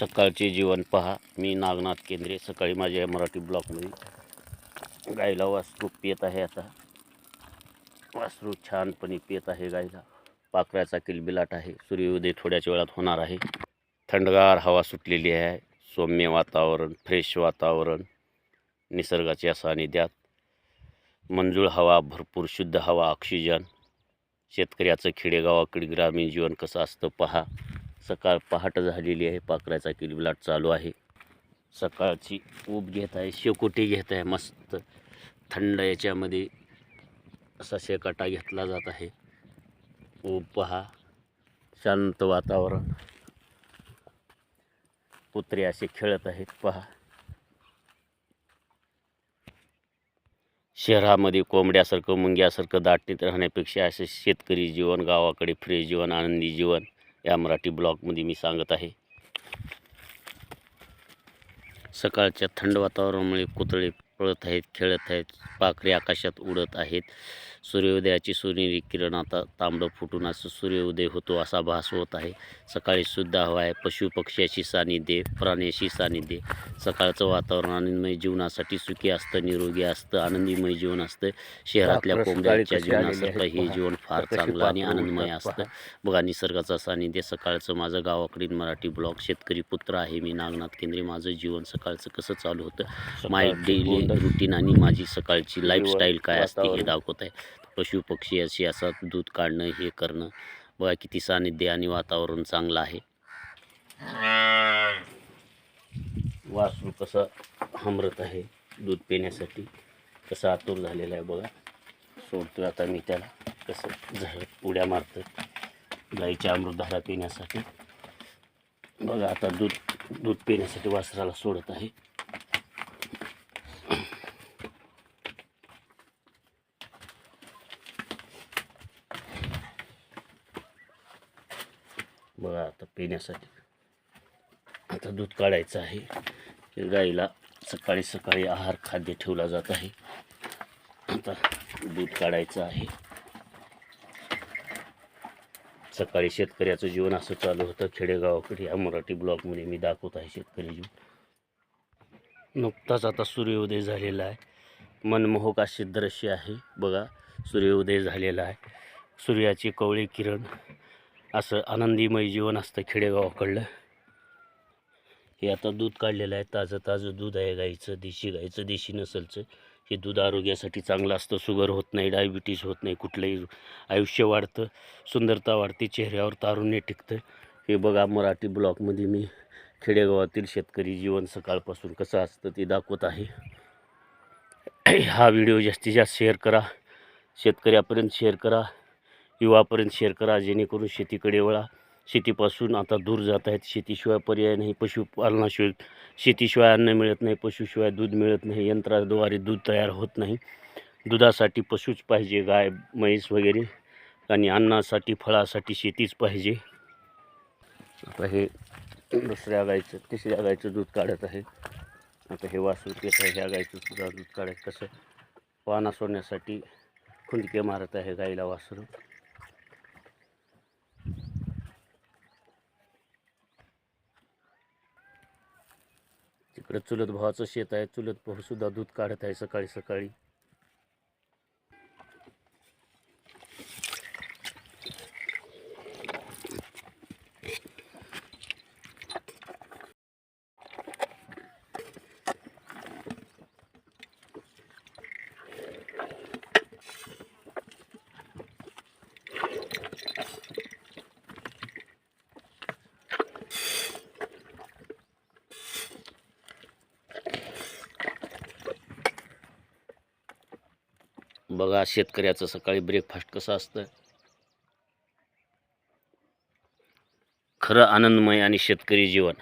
सकाळचे जीवन पहा. मी नागनाथ केंद्रे. सकाळी माझ्या मराठी ब्लॉकमध्ये गायला वासरू पित आहे आता. वासरू छानपणे पित आहे गायला. पाखराचा किलबिलाट आहे. सूर्योदय थोड्याच वेळात होणार आहे. थंडगार हवा सुटलेली आहे. सौम्य वातावरण फ्रेश वातावरण. निसर्गाच्या सानिध्यात मंजूळ हवा भरपूर शुद्ध हवा ऑक्सिजन शेतकऱ्याचं खेडेगावाकडे ग्रामीण जीवन कसं असतं पहा. सकाळ पहाट झालेली आहे पाखराचा किलबिलाट चालू आहे. सकाळची ऊब घेत आहे शेकोटी घेत आहे मस्त थंड याच्यामध्ये असा शेकाटा घेतला जात आहे. ऊब पहा शांत वातावरण. कुत्रे असे खेळत आहेत पहा. शहरामध्ये कोंबड्यासारखं मुंग्यासारखं दाटणीत राहण्यापेक्षा असे शेतकरी जीवन गावाकडे फ्रेश जीवन आनंदी जीवन. या मराठी ब्लॉगमध्ये मी सांगत आहे. सकाळच्या थंड वातावरणामुळे कुतळे पळत आहेत खेळत आहेत पाखरे आकाशात उडत आहेत. सूर्योदयाची सोनेरी किरण आता तांबडं फुटून असं सूर्योदय होतो असा भास होत आहे. सकाळी शुद्ध हवा आहे. पशु पक्ष्याची सानिध्य प्राण्याशी सानिध्य. सकाळचं वातावरण आनंदमय जीवनासाठी सुखी असतं निरोगी असतं आनंदीमय जीवन असतं. शहरातल्या कोंबड्यांच्या जीवनासारखं हे. जीवन फार चांगलं आणि आनंदमय असतं. बघा निसर्गाचा सानिध्य. सकाळचं माझं गावाकडील मराठी ब्लॉग शेतकरी पुत्र आहे. मी नागनाथ केंद्रे. माझं जीवन सकाळचं कसं चालू होतं? माय डेली. रुटीन आणि माझी सकाळची लाईफस्टाईल काय असते हे. दाखवत आहे. पशु पक्षी अशी असं दूध काढणं हे करणं. बघा किती सानिध्य आणि वातावरण चांगलं आहे. वासरू कसं हमरत आहे दूध पिण्यासाठी. कसं आतुर झालेलं आहे बघा. सोडतो आता मी त्याला. कसं झडप उड्या मारतो गाईच्या अमृतधारा पिण्यासाठी. बघा आता दूध दूध पिण्यासाठी वासराला सोडत आहे बघा आता पिण्यासाठी. आता दूध काढायचं आहे. की गाईला सकाळी सकाळी आहार खाद्य ठेवला जात आहे. आता दूध काढायचं आहे. सकाळी शेतकऱ्याचं जीवन असं चालू होतं. खेडेगावाकडे या मराठी ब्लॉगमध्ये मी दाखवत आहे शेतकरी जीवन. नुकताच आता सूर्योदय झालेला आहे. मनमोहक असे दृश्य आहे. बघा सूर्योदय झालेला आहे. सूर्याची कवळी किरण असं आनंदीमय जीवन असतं खेडेगावाकडलं. हे आता दूध काढलेलं आहे ताजं ताजं दूध आहे गाईचं देशी गाईचं देशी नसलचं. हे दूध आरोग्यासाठी चांगलं असतं शुगर होत नाही डायबिटीस होत नाही कुठलंही आयुष्य वाढतं सुंदरता वाढते चेहऱ्यावर तारुण्य टिकतं. हे बघा मराठी ब्लॉकमध्ये मी खेडेगावातील शेतकरी जीवन सकाळपासून कसं असतं ते दाखवत आहे. हा व्हिडिओ जास्तीत जास्त शेअर करा. शेतकऱ्यापर्यंत शेअर करा. युवापर्यंत शेअर करा जेणेकरून शेतीकडे वळा. शेतीपासून आता दूर जात आहेत. शेतीशिवाय पर्याय नाही. पशुपालनाशिवाय शेतीशिवाय अन्न मिळत नाही. पशुशिवाय दूध मिळत नाही. यंत्राद्वारे दूध तयार होत नाही. दुधासाठी पशुच पाहिजे. गाय म्हैस वगैरे आणि अन्नासाठी फळासाठी शेतीच पाहिजे. आता हे दुसऱ्या गायचं तिसऱ्या गाईचं दूध काढत आहे. आता हे वासरू येत आहे. ह्या गाईचं सुद्धा दूध काढत कसं पाना सोडण्यासाठी खुंदके मारत आहे गाईला वासरू. इकडे चुलत भावाचं शेत आहे चुलत भाऊ सुद्धा दूध काढत आहे सकाळी सकाळी. बघा शेतकऱ्याचं सकाळी ब्रेकफास्ट कसं असतं. खरं आनंदमय आणि शेतकरी जीवन.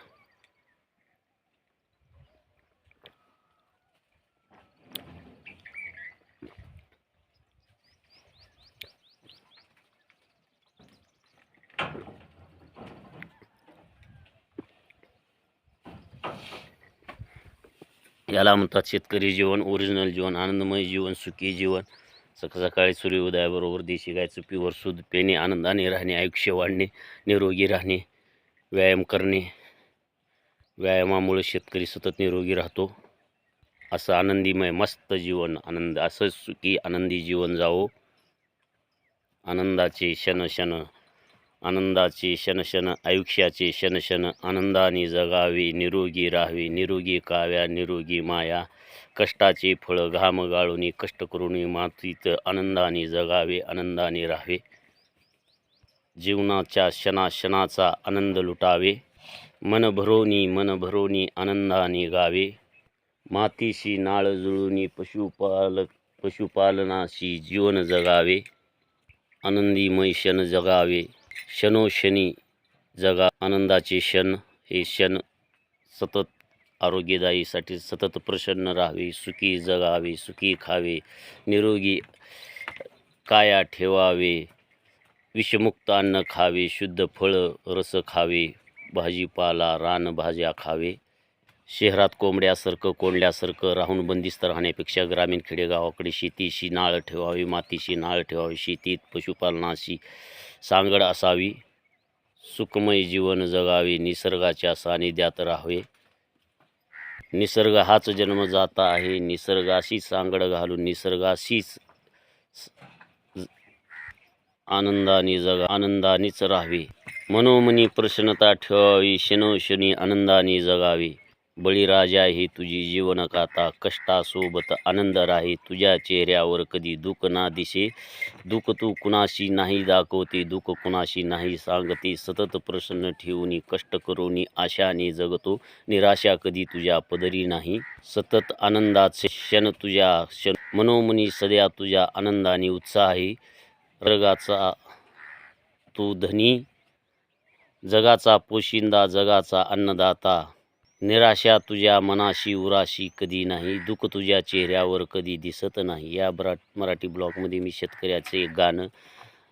याला म्हणतात शेतकरी जीवन ओरिजिनल जीवन आनंदमय जीवन सुखी जीवन. सकाळ सकाळी सूर्योदयाबरोबर देशी गायचं प्युअर सूद पेणे आनंदाने राहणे आयुष्य वाढणे निरोगी राहणे व्यायाम करणे. व्यायामामुळे शेतकरी सतत निरोगी राहतो. असं आनंदीमय मस्त जीवन आनंद असं सुखी आनंदी जीवन जावो. आनंदाचे क्षण क्षण आनंदाचे क्षण क्षण आयुष्याचे क्षण क्षण आनंदाने जगावे निरोगी राहावे निरोगी काव्या निरोगी माया. कष्टाचे फळ घाम गाळून कष्ट करून मातीत आनंदाने जगावे आनंदाने राहावे. जीवनाच्या क्षणाक्षणाचा आनंद लुटावे. मन भरोनी मन भरोनी आनंदाने गावे. मातीशी नाळ जुळूनी पशुपालक पशुपालनाशी जीवन जगावे. आनंदीमय क्षण जगावे. क्षणोक्षणी जगा आनंदाचे क्षण हे क्षण सतत आरोग्यदायीसाठी सतत प्रसन्न राहावे सुखी जगावे सुखी खावे निरोगी काया ठेवावे विषमुक्त अन्न खावे शुद्ध फळं रस खावे भाजीपाला रानभाज्या खावे. शहरात कोंबड्यासारखं कोंडल्यासारखं राहून बंदिस्त राहण्यापेक्षा ग्रामीण खेडेगावाकडे शेतीशी नाळ ठेवावी मातीशी नाळ ठेवावी शेतीत पशुपालनाशी सांगड असावी. सुखमय जीवन जगावे निसर्गाच्या सानिध्यात राहावे. निसर्ग हाच जन्म जाता आहे. निसर्गाशी सांगड घालून निसर्गाशीच आनंदाने जगा आनंदानेच राहावे. मनोमनी प्रसन्नता ठेवावी. क्षणोक्षणी आनंदाने जगावे. बळीराजा ही तुझी जीवनकाता कष्टासोबत आनंद राहे तुझ्या चेहऱ्यावर कधी दुःख ना दिसे. दुःख तू कुणाशी नाही दाखवते दुःख कुणाशी नाही सांगते. सतत प्रसन्न ठेवून कष्ट करून आशाने जगतो. निराशा कधी तुझ्या पदरी नाही. सतत आनंदाचे क्षण तुझ्या क्षण मनोमनी सध्या तुझ्या आनंदाने उत्साही रगाचा तू धनी जगाचा पोशिंदा जगाचा अन्नदाता. निराशा तुझ्या मनाशी उराशी कधी नाही. दुःख तुझ्या चेहऱ्यावर कधी दिसत नाही. या बरा मराठी ब्लॉगमध्ये मी शेतकऱ्याचे एक गाणं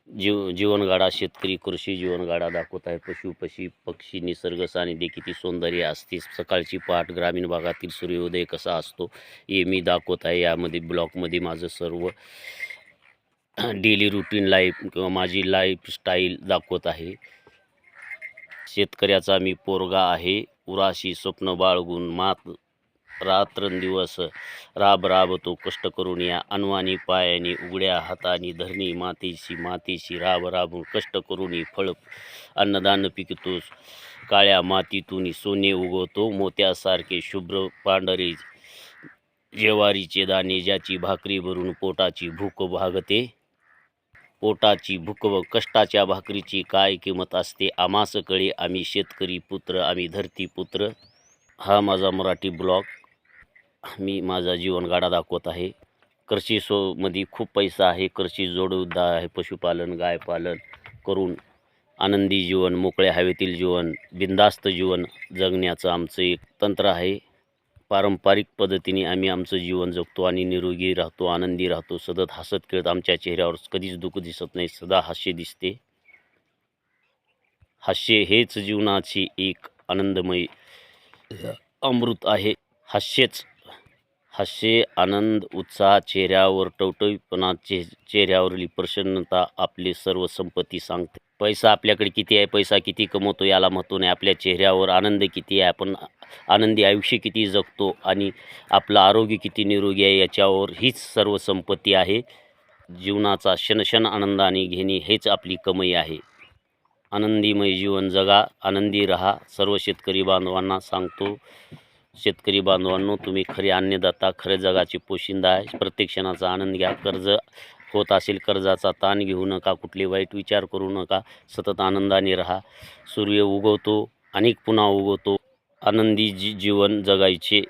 जीव जीवनगाडा शेतकरी कृषी जीवनगाडा दाखवत आहे. पशु पशी पक्षी निसर्ग सानिध्य किती सौंदर्य असते. सकाळची पहाट ग्रामीण भागातील सूर्योदय कसा असतो हे मी दाखवत आहे. यामध्ये ब्लॉगमध्ये माझं सर्व डेली रुटीन लाईफ किंवा माझी लाईफस्टाईल दाखवत आहे. शेतकऱ्याचा मी पोरगा आहे. उराशी स्वप्न बाळगून मात रात्रंदिवस राब राबतो कष्ट करून या अनवानी पायाने उघड्या हाताने धरणी मातीशी मातीशी राब राबून कष्ट करून फळ अन्नदान पिकतोस काळ्या मातीतून सोने उगवतो. मोत्यासारखे शुभ्र पांढरे जेवारीचे दाणे ज्याची भाकरी भरून पोटाची भूक भागते. पोटाची भूक कष्टाच्या भाकरीची काय किंमत असते आमास कळे आम्ही शेतकरी पुत्र आम्ही धरती पुत्र. हा माझा मराठी ब्लॉग. मी माझा जीवनगाडा दाखवत आहे. कृषी सोमध्ये खूप पैसा आहे. कृषी जोडउद्धा आहे पशुपालन गायपालन करून आनंदी जीवन मोकळ्या हवेतील जीवन बिंदास्त जीवन जगण्याचं आमचं एक तंत्र आहे. पारंपरिक पद्धतीने आम्ही आमचं जीवन जगतो आणि निरोगी राहतो आनंदी राहतो सतत हसत खेळत आमच्या चेहऱ्यावर कधीच दुःख दिसत नाही सदा हास्य दिसते. हास्य हेच जीवनाची एक आनंदमय अमृत आहे. हास्यच. हास्य आनंद उत्साह चेहऱ्यावर टवटवीपणा चे चेहऱ्यावरील प्रसन्नता आपली सर्व संपत्ती सांगते. पैसा आपल्याकडे किती आहे पैसा किती कमवतो याला महत्त्व नाही. आपल्या चेहऱ्यावर आनंद किती आहे आपण आनंदी आयुष्य किती जगतो आणि आपलं आरोग्य किती निरोगी आहे याच्यावर हीच सर्व संपत्ती आहे. जीवनाचा क्षणक्षण आनंदाने घेणे हेच आपली कमाई आहे. आनंदीमय जीवन जगा आनंदी रहा सर्व शेतकरी बांधवांना सांगतो. शेतकरी बांधवांनो तुम्ही खरे अन्नदाता खरे जगाचे पोशिंदा आहे. प्रत्येक क्षणाचा आनंद घ्या. कर्ज होत असेल कर्जाचा ताण घेऊ नका कुठले वाईट विचार करू नका सतत आनंदाने राहा. सूर्य उगवतो अनेक पुन्हा उगवतो. आनंदी जी जीवन जगायचे.